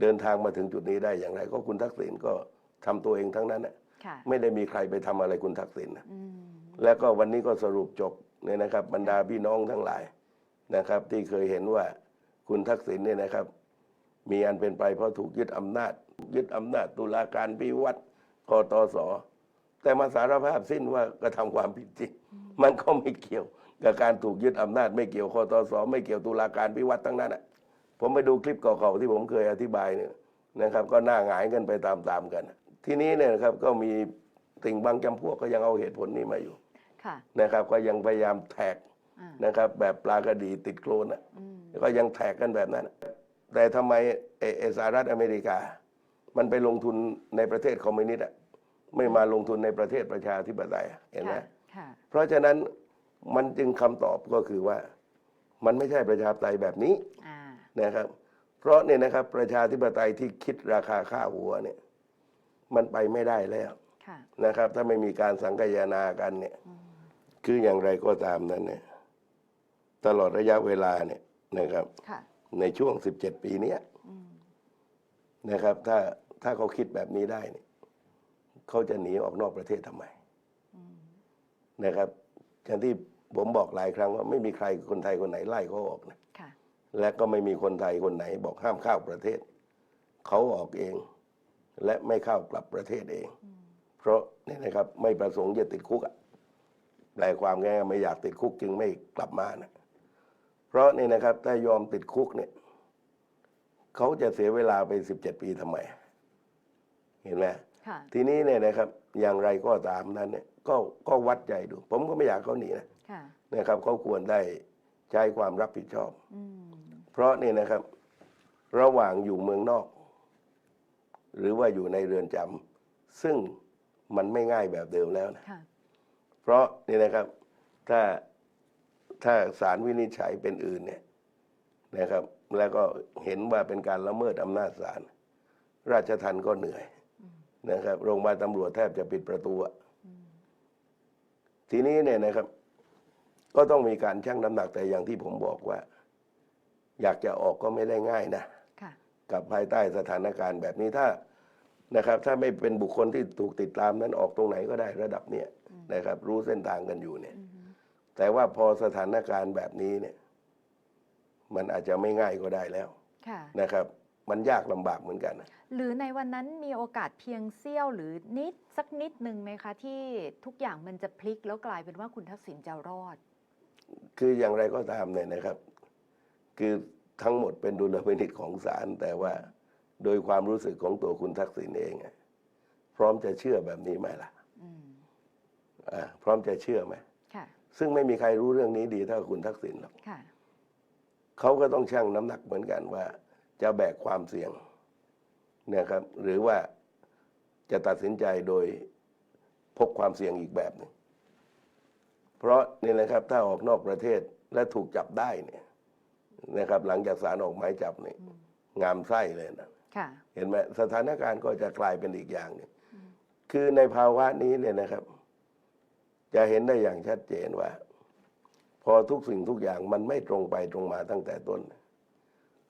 เดินทางมาถึงจุดนี้ได้อย่างไร ก็คุณทักษิณก็ทำตัวเองทั้งนั้นน่ะค่ะไม่ได้มีใครไปทำอะไรคุณทักษิณนะอืมแล้วก็วันนี้ก็สรุปจบเนี่ยนะครับ บรรดาพี่น้องทั้งหลายนะครับ ที่เคยเห็นว่าคุณทักษิณเนี่ยนะครับ มีอันเป็นไปเพราะถูกยึดอำนาจ ยึดอำนาจตุลาการพิวัตรกตสแต่มาสารภาพสิ้นว่ากระทำความผิดจริงมันก็ไม่เกี่ยวกับการถูกยึดอำนาจไม่เกี่ยวคอตสไม่เกี่ยวตุลาการพิวัตรทั้งนั้นอะ ผมไปดูคลิปเก่าๆที่ผมเคยอธิบายเนี่ยนะครับ ก็หน้าหงายกันไปตามๆกัน ทีนี้เนี่ยนะครับก็มีสิ่งบางจำพวกก็ยังเอาเหตุผลนี้มาอยู่ค่ะนะครับ ก็ยังพยายามแท็กอ่านะครับ แบบปลากระดีติดโคลนอะอืมก็ยังแท็กกันแบบนั้นอะแต่ทำไมเอเอสหรัฐอเมริกา มันไปลงทุนในประเทศคอมมิวนิสต์อะไม่มาลงทุนในประเทศประชาธิปไตยอะเห็นไหมค่ะค่ะเพราะฉะนั้นมันจึงคำตอบก็คือว่า มันไม่ใช่ประชาธิปไตยแบบนี้อ่า นะครับ เพราะเนี่ยนะครับประชาธิปไตยที่คิดราคาค่าหัวเนี่ยมันไปไม่ได้แล้วค่ะนะครับ ถ้าไม่มีการสังคายนากันเนี่ย คืออย่างไรก็ตามนั้นเนี่ยตลอดระยะเวลาเนี่ยนะครับค่ะในช่วง17ปีเนี้ยอืมนะครับ ถ้าถ้าเขาคิดแบบนี้ได้เนี่ยเขาจะหนีออกนอกประเทศทำไมอืมนะครับอย่างที่ผมบอกหลายครั้งว่าไม่มีใครคนไทยคนไหนไล่เขาออกนะค่ะ และก็ไม่มีคนไทยคนไหนบอกห้ามเข้าประเทศ เขาออกเอง และไม่เข้ากลับประเทศเอง เพราะเนี่ยนะครับไม่ประสงค์จะติดคุกอะแปลความง่ายๆไม่อยากติดคุกจึงไม่กลับมานะเพราะเนี่ยนะครับถ้ายอมติดคุกเนี่ยเขาจะเสียเวลาไปสิบเจ็ดปีทำไม เห็นไหมค่ะทีนี้เนี่ยนะครับ อย่างไรก็ตามนั้นเนี่ยก็ก็วัดใจดู ผมก็ไม่อยากเขาหนีนะค่ะนะครับเขาควรได้ใช้ความรับผิดชอบอืม เพราะนี่นะครับ ระหว่างอยู่เมืองนอก หรือว่าอยู่ในเรือนจำซึ่งมันไม่ง่ายแบบเดิมแล้วนะค่ะเพราะนี่นะครับถ้าถ้าศาลวินิจฉัยเป็นอื่นเนี่ยนะครับ แล้วก็เห็นว่าเป็นการละเมิดอำนาจศาลราชทันก็เหนื่อยนะครับ โรงพยาบาลตำรวจแทบจะปิดประตูอะทีนี้เนี่ยนะครับ ก็ต้องมีการชั่งน้ำหนักแต่อย่างที่ผมบอกว่า อยากจะออกก็ไม่ได้ง่ายนะค่ะกับภายใต้สถานการณ์แบบนี้ถ้านะครับ ถ้าไม่เป็นบุคคลที่ถูกติดตามนั้นออกตรงไหนก็ได้ระดับเนี้ยนะครับ รู้เส้นทางกันอยู่เนี่ยอืมแต่ว่าพอสถานการณ์แบบนี้เนี่ย มันอาจจะไม่ง่ายก็ได้แล้วค่ะนะครับ มันยากลำบากเหมือนกันนะหรือในวันนั้นมีโอกาสเพียงเสี้ยว หรือนิดสักนิดหนึ่งไหมคะ ที่ทุกอย่างมันจะพลิกแล้วกลายเป็นว่าคุณทักษิณจะรอด คืออย่างไรก็ตามเนี่ยนะครับ คือทั้งหมดเป็นดุลพินิจของศาลแต่ว่าโดยความรู้สึกของตัวคุณทักษิณเองอะพร้อมจะเชื่อแบบนี้ไหมล่ะอืมอ่าพร้อมจะเชื่อไหมค่ะซึ่งไม่มีใครรู้เรื่องนี้ดีเท่าคุณทักษิณหรอกค่ะเขาก็ต้องชั่งน้ำหนักเหมือนกันว่า จะแบกความเสี่ยงนะครับ หรือว่าจะตัดสินใจโดยพกความเสี่ยงอีกแบบหนึ่งเพราะนี่นะครับถ้าออกนอกประเทศและถูกจับได้เนี่ย นะครับ หลังจากศาลออกหมายจับเนี่ยงามไส้เลยนะค่ะเห็นไหมสถานการณ์ก็จะกลายเป็นอีกอย่างหนึ่งคือในภาวะนี้เนี่ยนะครับ จะเห็นได้อย่างชัดเจนว่า พอทุกสิ่งทุกอย่างมันไม่ตรงไปตรงมาตั้งแต่ต้น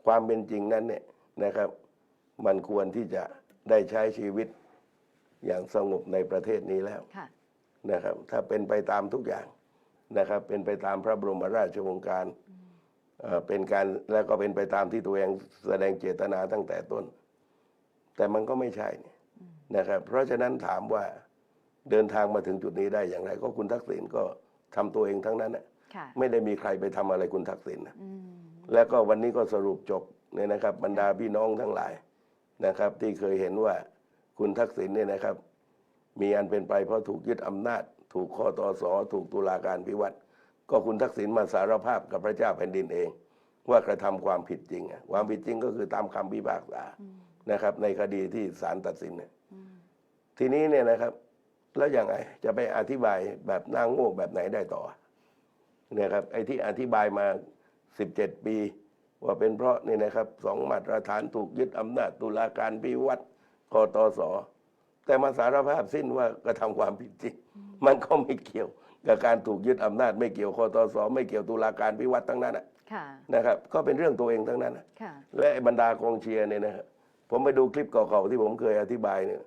ความเป็นจริงนั้นเนี่ยนะครับ มันควรที่จะได้ใช้ชีวิตอย่างสงบในประเทศนี้แล้วค่ะนะครับ ถ้าเป็นไปตามทุกอย่างนะครับ เป็นไปตามพระบรมราชโองการ เอ่อเป็นการแล้วก็เป็นไปตามที่ตัวเองแสดงเจตนาตั้งแต่ต้น แต่มันก็ไม่ใช่เนี่ยนะครับ เพราะฉะนั้นถามว่าเดินทางมาถึงจุดนี้ได้อย่างไร ก็คุณทักษิณก็ทำตัวเองทั้งนั้นน่ะค่ะไม่ได้มีใครไปทำอะไรคุณทักษิณนะอืมแล้วก็วันนี้ก็สรุปจบเนี่ยนะครับ บรรดาพี่น้องทั้งหลายนะครับ ที่เคยเห็นว่าคุณทักษิณเนี่ยนะครับ มีอันเป็นไปเพราะถูกยึดอำนาจ ถูกคอตอสอถูกตุลาการพิวัตร ก็คุณทักษิณมาสารภาพกับพระเจ้าแผ่นดินเอง ว่ากระทำความผิดจริงความผิดจริงก็คือตามคำพิพากษานะครับ ในคดีที่ศาลตัดสินเนี่ยทีนี้เนี่ยนะครับ แล้วยังไงจะไปอธิบายแบบนางโง่แบบไหนได้ต่อเนี่ยครับไอ้ที่อธิบายมา 17 ปี ว่าเป็นเพราะนี่นะครับสองมาตรฐานถูกยึดอำนาจตุลาการพิวัตรกตสแต่มาสารภาพสิ้นว่ากระทำความผิดจริง มันก็ไม่เกี่ยว กับการถูกยึดอำนาจไม่เกี่ยวคตสไม่เกี่ยวตุลาการพิวัตรทั้งนั้นน่ะค่ะนะครับก็เป็นเรื่องตัวเองทั้งนั้นน่ะค่ะและไอ้บรรดากองเชียร์เนี่ยนะครับผมไปดูคลิปเก่าๆที่ผมเคยอธิบายเนี่ย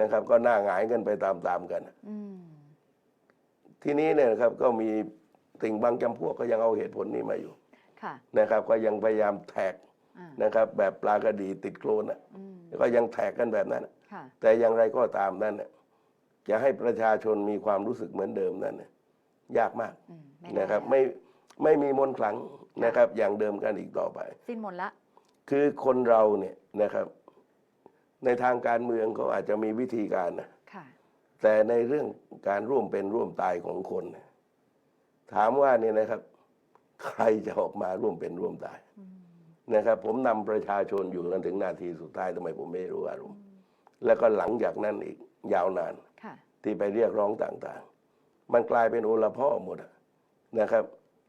นะครับ ก็หน้าหงายกันไปตามๆกันอืมทีนี้เนี่ยนะครับก็มีสิ่งบางจำพวกก็ยังเอาเหตุผลนี้มาอยู่ค่ะนะครับ ก็ยังพยายามแท็กอ่านะครับ แบบปลากระดีติดโคลนนะอืมก็ยังแท็กกันแบบนั้นน่ะค่ะแต่อย่างไรก็ตามนั้นน่ะจะให้ประชาชนมีความรู้สึกเหมือนเดิมนั้นน่ะ ยากมากอืมไม่ได้นะครับแล้วไม่ไม่มีมนต์ขลังนะครับ อย่างเดิมกันอีกต่อไป สิ้นหมดละ คือคนเราเนี่ยนะครับ ในทางการเมืองก็อาจจะมีวิธีการนะค่ะแต่ในเรื่องการร่วมเป็นร่วมตายของคนเนี่ยถามว่าเนี่ยนะครับ ใครจะออกมาร่วมเป็นร่วมตายอืมนะครับ ผมนำประชาชนอยู่จนถึงนาทีสุดท้ายทำไมผมไม่รู้อารมณ์แล้วก็หลังจากนั้นอีกยาวนานค่ะที่ไปเรียกร้องต่างๆ มันกลายเป็นโอละพ่อหมดอะนะครับ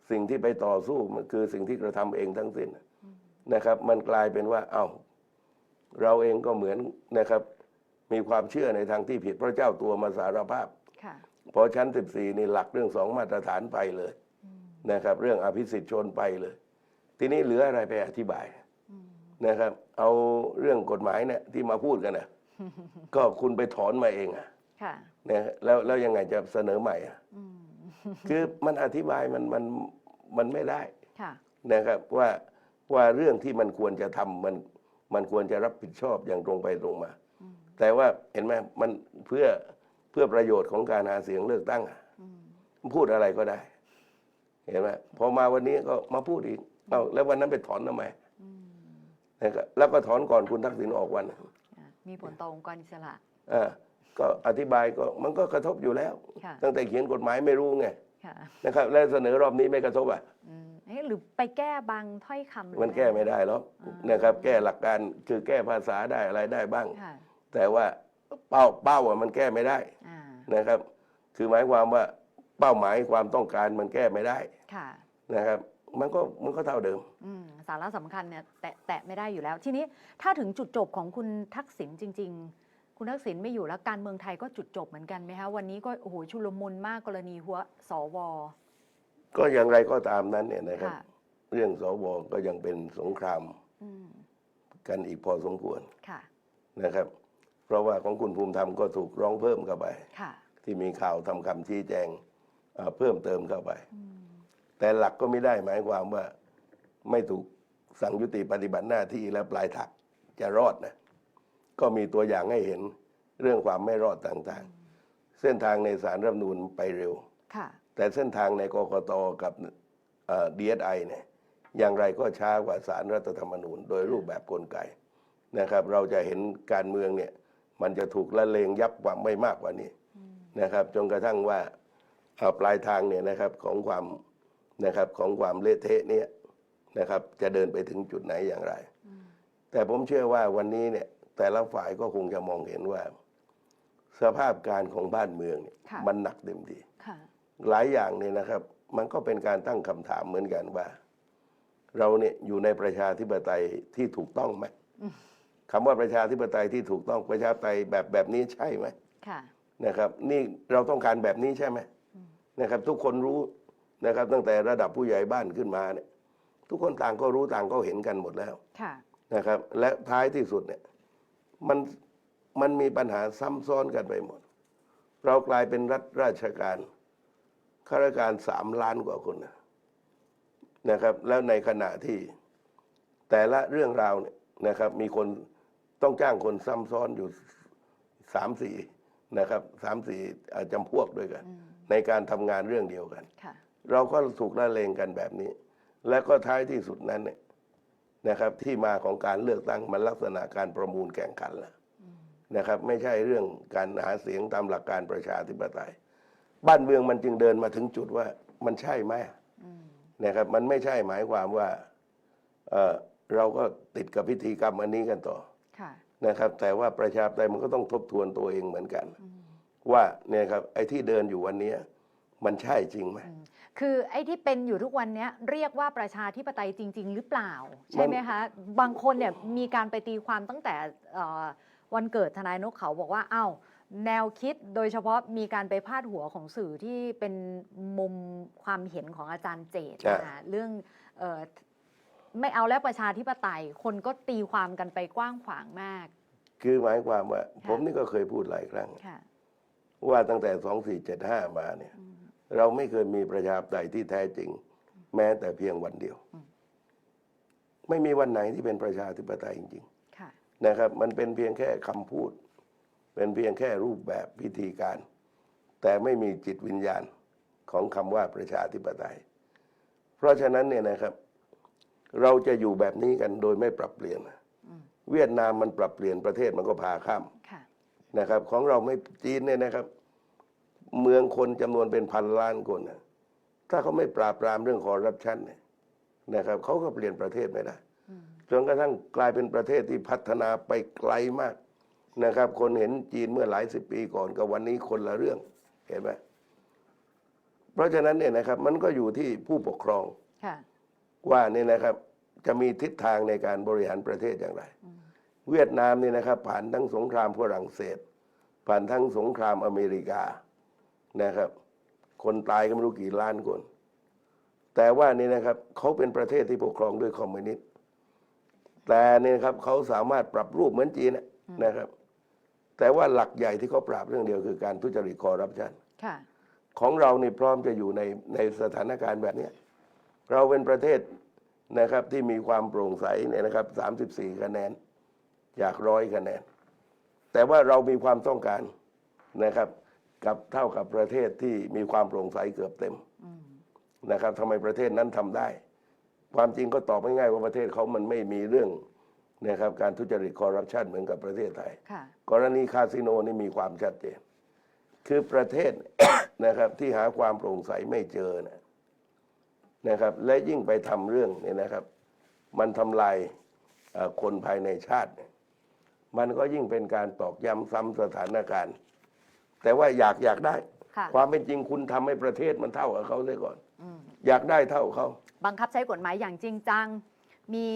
สิ่งที่ไปต่อสู้มันคือสิ่งที่กระทำเองทั้งสิ้นนะครับ มันกลายเป็นว่า เอา้า เราเองก็เหมือนนะครับ มีความเชื่อในทางที่ผิดพระเจ้าตัวมาสารภาพค่ะพอชั้น 14 นี่หลักเรื่องสองมาตรฐานไปเลยอืมนะครับ เรื่องอภิสิทธิชนไปเลย ทีนี้เหลืออะไรไปอธิบายอืมนะครับ เอาเรื่องกฎหมายเนี่ยที่มาพูดกันนะก็คุณไปถอนมาเองอะ ค่ะนะแล้วแล้วยังไงจะเสนอใหม่อะอืมคือมันอธิบายมันมันมันไม่ได้ค่ะ นะครับว่าว่าเรื่องที่มันควรจะทำมันมันควรจะรับผิดชอบอย่างตรงไปตรงมา อืม แต่ว่าเห็นไหมมันเพื่อเพื่อประโยชน์ของการหาเสียงเลือกตั้งอะ อืม พูดอะไรก็ได้ เห็นไหมพอมาวันนี้ก็มาพูดอีกเอาแล้ววันนั้นไปถอนทำไมอืมนะครับแล้วก็ถอนก่อนคุณทักษิณออกวันอะมีผลต่อองค์กรอิสระอ่า ก็อธิบายก็มันก็กระทบอยู่แล้ว ค่ะตั้งแต่เขียนกฎหมายไม่รู้ไงค่ะนะครับแล้วเสนอรอบนี้ไม่กระทบอะอืมเอ๊ะหรือไปแก้บางถ้อยคำหรือมันแก้ไม่ได้หรอกอ่านนะครับ แก้หลักการคือแก้ภาษาได้อะไรได้บ้าง ค่ะแต่ว่าเป้าเป้าอะมันแก้ไม่ได้อ่านะครับ คือหมายความว่าเป้าหมายความต้องการมันแก้ไม่ได้ค่ะ นะครับ มันก็มันก็เท่าเดิม อืมสาระสำคัญเนี่ยแตะแตะไม่ได้อยู่แล้ว ทีนี้ถ้าถึงจุดจบของคุณทักษิณจริง ๆ คุณทักษิณไม่อยู่แล้วการเมืองไทยก็จุดจบเหมือนกันไหมคะวันนี้ก็โอ้โหชุลมุนมากกรณีหัวสว ก็อย่างไรก็ตามนั้นเนี่ยนะครับ ค่ะเรื่องสวก็ยังเป็นสงครามอืมกันอีกพอสมควรค่ะนะครับ เพราะว่าของคุณภูมิธรรมก็ถูกร้องเพิ่มเข้าไป ค่ะที่มีข่าวทำคำชี้แจงเอ่อเพิ่มเติมเข้าไป อืมแต่หลักก็ไม่ได้หมายความว่าไม่ถูกสั่งยุติปฏิบัติหน้าที่และปลายถักจะรอดนะ ก็มีตัวอย่างให้เห็นเรื่องความไม่รอดต่างๆ เส้นทางในสารรัฐธรรมนูญไปเร็วค่ะแต่เส้นทางในกกตกับดีเอสไอเนี่ยอย่างไรก็ช้ากว่าสารรัฐธรรมนูญ โดยรูปแบบกลไกนะครับ เราจะเห็นการเมืองเนี่ยมันจะถูกละเลงยับกว่าไม่มากกว่านี้นะครับ จนกระทั่งว่าเอ่อปลายทางเนี่ยนะครับของความนะครับของความเละเทะเนี่ยนะครับ จะเดินไปถึงจุดไหนอย่างไร แต่ผมเชื่อว่าวันนี้เนี่ย แต่ละฝ่ายก็คงจะมองเห็นว่า สภาพการของบ้านเมืองเนี่ยค่ะมันหนักเต็มทีค่ะหลายอย่างเนี่ยนะครับ มันก็เป็นการตั้งคำถามเหมือนกันว่า เราเนี่ยอยู่ในประชาธิปไตยที่ถูกต้องไหมคำว่าประชาธิปไตยที่ถูกต้องประชาธิปไตยแบบแบบนี้ใช่ไหมค่ะนะครับ นี่เราต้องการแบบนี้ใช่ไหมนะครับ ทุกคนรู้นะครับ ตั้งแต่ระดับผู้ใหญ่บ้านขึ้นมาเนี่ย ทุกคนต่างก็รู้ต่างก็เห็นกันหมดแล้วค่ะนะครับ และท้ายที่สุดเนี่ย มันมันมีปัญหาซ้ำซ้อนกันไปหมด เรากลายเป็นรัฐราชการข้าราชการสามล้านกว่าคนนะนะครับ แล้วในขณะที่แต่ละเรื่องราวเนี่ยนะครับ มีคนต้องจ้างคนซ้ำซ้อนอยู่สามสี่นะครับสามสี่อ่าจำพวกด้วยกันอืมในการทำงานเรื่องเดียวกันค่ะเราก็ถูกละเลงกันแบบนี้ และก็ท้ายที่สุดนั้นเนี่ย นะครับที่มาของการเลือกตั้งมันลักษณะการประมูลแข่งขันแล้วนะครับ ไม่ใช่เรื่องการหาเสียงตามหลักการประชาธิปไตย บ้านเมืองมันจึงเดินมาถึงจุดว่ามันใช่ไหมอืมนะครับ มันไม่ใช่หมายความว่าเอ่อเราก็ติดกับพิธีกรรมอันนี้กันต่อค่ะนะครับ แต่ว่าประชาธิปไตยมันก็ต้องทบทวนตัวเองเหมือนกัน ว่าเนี่ยครับไอ้ที่เดินอยู่วันเนี้ย มันใช่จริงไหมอืมคือไอ้ที่เป็นอยู่ทุกวันเนี้ยเรียกว่าประชาธิปไตยจริง ๆ หรือเปล่า ใช่ไหมคะ บางคนเนี่ยมีการไปตีความตั้งแต่เอ่อวันเกิดทนายนกเขาบอกว่าอ้าวแนวคิดโดยเฉพาะมีการไปพาดหัวของสื่อที่เป็นมุมความเห็นของอาจารย์เจตใช่นะคะเรื่องเออไม่เอาแล้วประชาธิปไตย คนก็ตีความกันไปกว้างขวางมาก คือหมายความว่าค่ะผมนี่ก็เคยพูดหลายครั้งค่ะว่าตั้งแต่2475มาเนี่ยอืม เราไม่เคยมีประชาธิปไตยที่แท้จริง แม้แต่เพียงวันเดียวอืมไม่มีวันไหนที่เป็นประชาธิปไตยจริงค่ะๆนะครับ มันเป็นเพียงแค่คำพูด เป็นเพียงแค่รูปแบบพิธีการ แต่ไม่มีจิตวิญญาณของคำว่าประชาธิปไตย เพราะฉะนั้นเนี่ยนะครับ เราจะอยู่แบบนี้กันโดยไม่ปรับเปลี่ยนอืมเวียดนามมันปรับเปลี่ยนประเทศมันก็พาข้ามค่ะนะครับ ของเราไม่จีนเนี่ยนะครับ เมืองคนจำนวนเป็นพันล้านคนนะถ้าเขาไม่ปราบปรามเรื่องคอร์รัปชันเนี่ยนะครับเขาก็เปลี่ยนประเทศไม่ได้อืมจนกระทั่งกลายเป็นประเทศที่พัฒนาไปไกลมากนะครับ คนเห็นจีนเมื่อหลายสิบปีก่อนกับวันนี้คนละเรื่องเห็นไหมเพราะฉะนั้นเนี่ยนะครับ มันก็อยู่ที่ผู้ปกครองค่ะว่าเนี่ยนะครับ จะมีทิศทางในการบริหารประเทศอย่างไรอืมเวียดนามนี่นะครับ ผ่านทั้งสงครามฝรั่งเศส ผ่านทั้งสงครามอเมริกา นะครับ คนตายก็ไม่รู้กี่ล้านคน แต่ว่านี่นะครับเขาเป็นประเทศที่ปกครองด้วยคอมมิวนิสต์แต่เนี่ยนะครับเขาสามารถปรับรูปเหมือนจีนน่ะนะครับ แต่ว่าหลักใหญ่ที่เขาปราบเรื่องเดียวคือการทุจริตคอร์รัปชันค่ะของเรานี่พร้อมจะอยู่ในในสถานการณ์แบบเนี้ยเราเป็นประเทศนะครับที่มีความโปร่งใสเนี่ยนะครับ 34 คะแนนจากร้อยคะแนน แต่ว่าเรามีความต้องการนะครับ กับเท่ากับประเทศที่มีความโปร่งใสเกือบเต็มอืมนะครับทำไมประเทศนั้นทำได้ ความจริงก็ตอบง่ายๆว่าประเทศเขามันไม่มีเรื่องนะครับการทุจริตคอร์รัปชันเหมือนกับประเทศไทยค่ะกรณีคาสิโนนี่มีความชัดเจน คือประเทศนะครับที่หาความโปร่งใสไม่เจอนะนะครับ และยิ่งไปทำเรื่องเนี่ยนะครับ มันทำลายเอ่อคนภายในชาติเนี่ยมันก็ยิ่งเป็นการตอกย้ำซ้ำสถานการณ์ แต่ว่าอยากอยากได้ ค่ะ ความเป็นจริงคุณทำให้ประเทศมันเท่ากับเขาเลยก่อน อืมอยากได้เท่าเขา บังคับใช้กฎหมายอย่างจริงจัง มี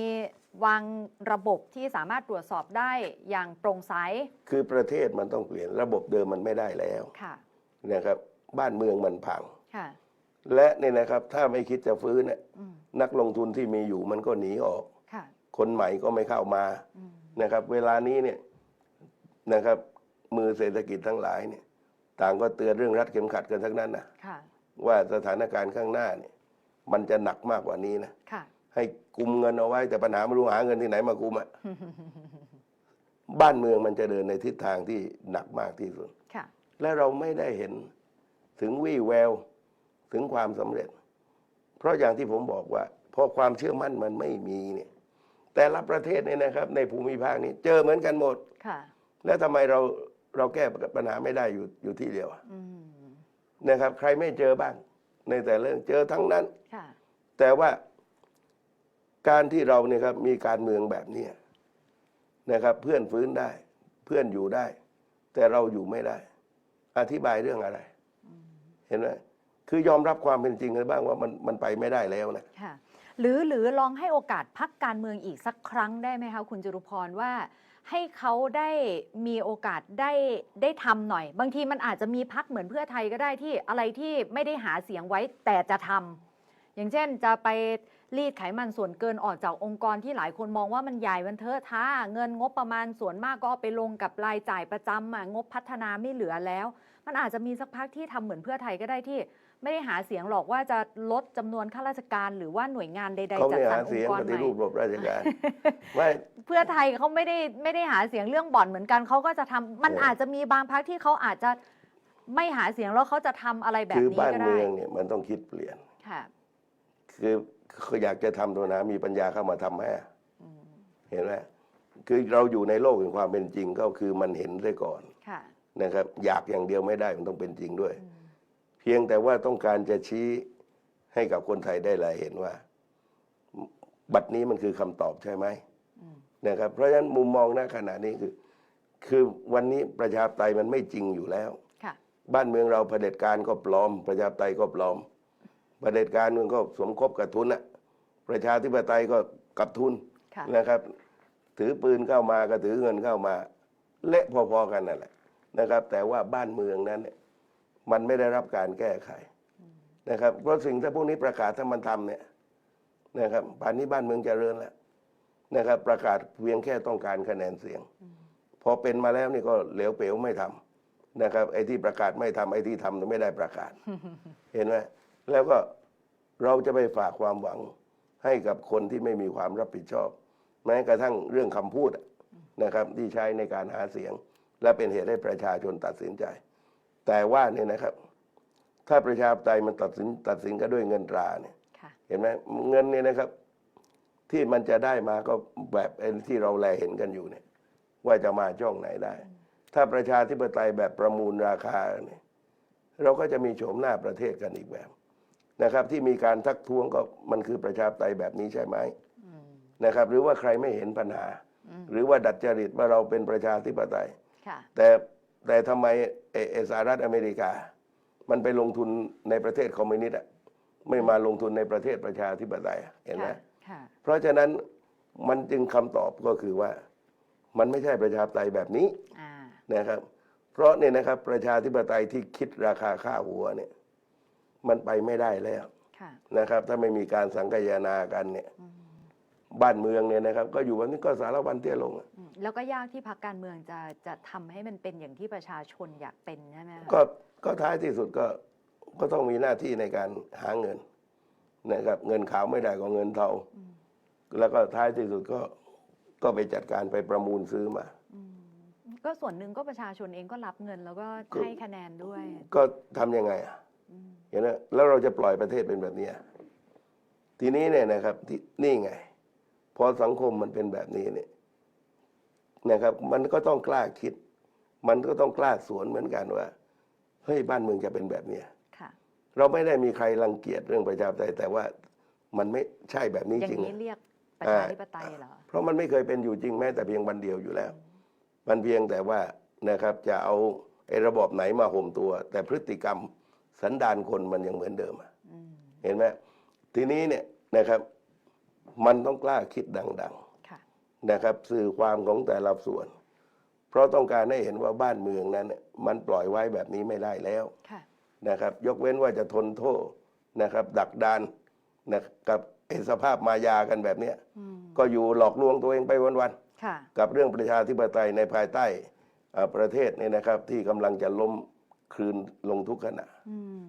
วางระบบที่สามารถตรวจสอบได้อย่างโปร่งใส คือประเทศมันต้องเปลี่ยนระบบเดิมมันไม่ได้แล้วค่ะ นะครับ บ้านเมืองมันพัง ค่ะ และเนี่ยนะครับถ้าไม่คิดจะฟื้นเนี่ยอืมนักลงทุนที่มีอยู่มันก็หนีออก ค่ะ คนใหม่ก็ไม่เข้ามาอืมนะครับ เวลานี้เนี่ยนะครับ มือเศรษฐกิจทั้งหลายเนี่ย ต่างก็เตือนเรื่องรัดเข็มขัดกันทั้งนั้นนะค่ะว่าสถานการณ์ข้างหน้าเนี่ยมันจะหนักมากกว่านี้นะค่ะให้กุมเงินเอาไว้ แต่ปัญหาไม่รู้หาเงินที่ไหนมากุมอะบ้านเมืองมันจะเดินในทิศทางที่หนักมากที่สุดค่ะและเราไม่ได้เห็นถึงวี่แววถึงความสำเร็จ เพราะอย่างที่ผมบอกว่าพอความเชื่อมั่นมันไม่มีเนี่ย แต่ละประเทศเนี่ยนะครับ ในภูมิภาคนี้เจอเหมือนกันหมดค่ะแล้วทำไมเรา เราแก้ปัญหาไม่ได้อยู่อยู่ที่เดียวอะอืมนะครับ ใครไม่เจอบ้าง ในแต่เรื่องเจอทั้งนั้นค่ะแต่ว่าการที่เราเนี่ยครับมีการเมืองแบบเนี้ยนะครับ เพื่อนฟื้นได้ เพื่อนอยู่ได้ แต่เราอยู่ไม่ได้ อธิบายเรื่องอะไร เห็นไหมคือยอมรับความเป็นจริงกันบ้างว่ามันมันไปไม่ได้แล้วนะค่ะหรือหรือลองให้โอกาสพักการเมืองอีกสักครั้งได้ไหมคะคุณจรุพรว่า ให้เขาได้มีโอกาสได้ได้ทำหน่อย บางทีมันอาจจะมีพักเหมือนเพื่อไทยก็ได้ที่อะไรที่ไม่ได้หาเสียงไว้แต่จะทำอย่างเช่นจะไปรีดไขมันส่วนเกินออกจากองค์กรที่หลายคนมองว่ามันใหญ่มันเทอะท้าเงินงบประมาณส่วนมากก็เอาไปลงกับรายจ่ายประจำอะงบพัฒนาไม่เหลือแล้ว มันอาจจะมีสักพักที่ทำเหมือนเพื่อไทยก็ได้ที่ ไม่ได้หาเสียงหรอกว่าจะลดจำนวนข้าราชการหรือว่าหน่วยงานใดเขาๆจัดไม่สรหารอเสีงยงค์กรปใหฏิม่รูประบบราชการไม่เพื่อไทยเขาไม่ได้ไม่ได้หาเสียงเรื่องบ่อนเหมือนกันเขาก็จะทำมันเออออาจจะมีบางพักที่เขาอาจจะไม่หาเสียงแล้วเขาจะทำอะไรแบบคือนี้บ้านก็ได้เมืองเนี่ยมันต้องคิดเปลี่ยนค่ะคือคืออยากจะทำตัวนะมีปัญญาเข้ามาทำให้อืมเห็นไหมคือเราอยู่ในโลกแห่งความเป็นจริงก็คือมันเห็นได้ก่อนค่ะนะครับ อยากอย่างเดียวไม่ได้มันต้องเป็นจริงด้วยอืม เพียงแต่ว่าต้องการจะชี้ให้กับคนไทยได้หลายเห็นว่า บัตรนี้มันคือคำตอบใช่ไหมอืมนะครับ เพราะฉะนั้นมุมมองณขณะนี้คือ คือวันนี้ประชาธิปไตยมันไม่จริงอยู่แล้วค่ะบ้านเมืองเราเผด็จการก็ปลอม ประชาธิปไตยก็ปลอมเผด็จการมันก็สมคบกับทุนอะประชาธิปไตยก็กับทุนค่ะนะครับ ถือปืนเข้ามาก็ถือเงินเข้ามา เละพอๆกันนั่นแหละนะครับ แต่ว่าบ้านเมืองนั้นเนี่ย มันไม่ได้รับการแก้ไขนะครับ เพราะสิ่งที่พวกนี้ประกาศถ้ามันทำเนี่ยนะครับป่านนี้บ้านเมืองเจริญแล้วนะครับ ประกาศเพียงแค่ต้องการคะแนนเสียง พอเป็นมาแล้วนี่ก็เหลวเป๋วไม่ทำนะครับไอ้ที่ประกาศไม่ทำไอ้ที่ทำไม่ได้ประกาศ เห็นไหมแล้วก็เราจะไปฝากความหวังให้กับคนที่ไม่มีความรับผิดชอบ แม้กระทั่งเรื่องคำพูดนะครับ ที่ใช้ในการหาเสียง และเป็นเหตุให้ประชาชนตัดสินใจ แต่ว่าเนี่ยนะครับ ถ้าประชาธิปไตยมันตัดสินตัดสินก็ด้วยเงินตราเนี่ยค่ะเห็นไหมเงินเนี่ยนะครับ ที่มันจะได้มาก็แบบไอ้ที่เราแลเห็นกันอยู่เนี่ย ว่าจะมาช่องไหนได้ ถ้าประชาธิปไตยแบบประมูลราคาเนี่ยเราก็จะมีโฉมหน้าประเทศกันอีกแบบนะครับ ที่มีการทักท้วงก็มันคือประชาธิปไตยแบบนี้ใช่ไหมอืมนะครับ หรือว่าใครไม่เห็นปัญหาอืมหรือว่าดัดจริตว่าเราเป็นประชาธิปไตยค่ะแต่ แต่ทำไมเอเอสหรัฐอเมริกา มันไปลงทุนในประเทศคอมมิวนิสต์อะไม่มาลงทุนในประเทศประชาธิปไตยอะเห็นไหมค่ะค่ะเพราะฉะนั้นมันจึงคำตอบก็คือว่า มันไม่ใช่ประชาธิปไตยแบบนี้อ่านะครับ เพราะเนี่ยนะครับประชาธิปไตยที่คิดราคาค่าหัวเนี่ย มันไปไม่ได้แล้วค่ะนะครับ ถ้าไม่มีการสังคายนากันเนี่ย บ้านเมืองเนี่ยนะครับ ก็อยู่วันนี้ก็สารวันเตี้ยลงอะอืมแล้วก็ยากที่พักการเมืองจะจะทำให้มันเป็นอย่างที่ประชาชนอยากเป็นใช่ไหมคะก็ก็ท้ายที่สุดก็ก็ต้องมีหน้าที่ในการหาเงินนะครับ เงินขาวไม่ได้ก็เงินเทาแล้วก็ท้ายที่สุดก็ก็ไปจัดการไปประมูลซื้อมา อืมก็ส่วนหนึ่งก็ประชาชนเองก็รับเงินแล้วก็ก็ ให้คะแนนด้วยก็ทำยังไงอะอืมเห็นไหมแล้วเราจะปล่อยประเทศเป็นแบบเนี้ยทีนี้เนี่ยนะครับที่นี่ไง พอสังคมมันเป็นแบบนี้เนี่ยนะครับ มันก็ต้องกล้าคิด มันก็ต้องกล้าสวนเหมือนกันว่าเฮ้ยบ้านเมืองจะเป็นแบบเนี้ยค่ะเราไม่ได้มีใครรังเกียจเรื่องประชาธิปไตยแต่ว่ามันไม่ใช่แบบนี้อย่าจริงงนี้อะเรียกประชาธิปไตยเหรอเพราะมันไม่เคยเป็นอยู่จริงแม้แต่เพียงวันเดียวอยู่แล้ว มันเพียงแต่ว่านะครับ จะเอาไอ้ระบอบไหนมาห่มตัว แต่พฤติกรรมสันดานคนมันยังเหมือนเดิมอะอืมเห็นไหมทีนี้เนี่ยนะครับ มันต้องกล้าคิดดังค่ะๆนะครับสื่อความของแต่ละส่วน เพราะต้องการให้เห็นว่าบ้านเมืองนั้นเนี่ยมันปล่อยไว้แบบนี้ไม่ได้แล้วค่ะนะครับ ยกเว้นว่าจะทนโทษนะครับ ดักดานนะกับไอ้สภาพมายากันแบบเนี้ยอืมก็อยู่หลอกลวงตัวเองไปวันๆค่ะกับเรื่องประชาธิปไตยในภายใต้อ่าประเทศเนี่ยนะครับ ที่กำลังจะล้มคลืนลงทุกขณะอืม